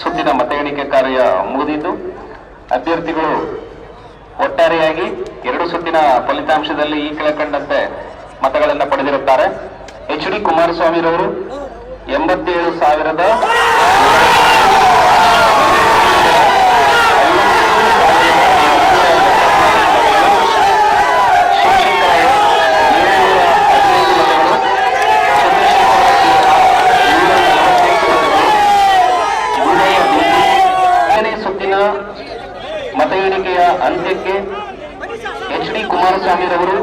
ಸುತ್ತಿನ ಮತ ಎಣಿಕೆ ಕಾರ್ಯ ಮುಗಿದಿದ್ದು, ಅಭ್ಯರ್ಥಿಗಳು ಒಟ್ಟಾರೆಯಾಗಿ ಎರಡು ಸುತ್ತಿನ ಫಲಿತಾಂಶದಲ್ಲಿ ಈ ಕೆಳಕಂಡಂತೆ ಮತಗಳನ್ನು ಪಡೆದಿರುತ್ತಾರೆ. ಎಚ್ ಡಿ ಕುಮಾರಸ್ವಾಮಿರವರು ಎಂಬತ್ತೇಳು ಸಾವಿರದ ಮತ ಎಣಿಕೆಯ ಅಂತ್ಯಕ್ಕೆ ಎಚ್ ಡಿ ಕುಮಾರಸ್ವಾಮಿರವರು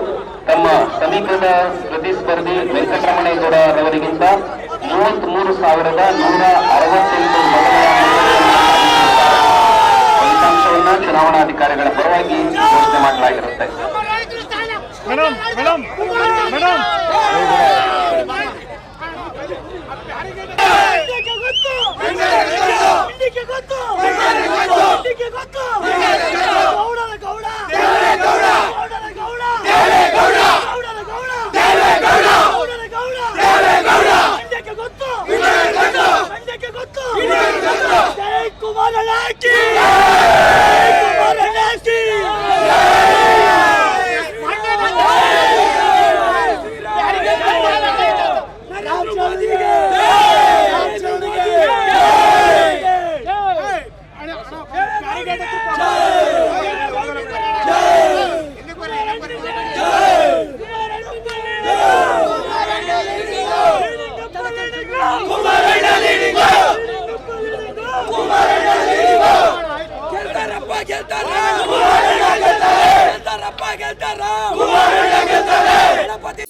ತಮ್ಮ ಸಮೀಪದ ಪ್ರತಿಸ್ಪರ್ಧಿ ವೆಂಕಟರಮಣೇಗೌಡ ರವರಿಗಿಂತ ಮೂವತ್ಮೂರು ಸಾವಿರದ ನೂರ ಅರವತ್ತೆಂಟು ಫಲಿತಾಂಶವನ್ನು ಫಲಿತಾಂಶವನ್ನ ಚುನಾವಣಾಧಿಕಾರಿಗಳ ಪರವಾಗಿ ಘೋಷಣೆ ಮಾಡಲಾಗಿರುತ್ತೆ. Madam Jai! ಗೆಲ್ತಾರಪ್ಪ ಗೆಲ್ತಾರ ಗೆಲ್ತಾರಪ್ಪ ಗೆಲ್ತಾರ ಗಣಪತಿ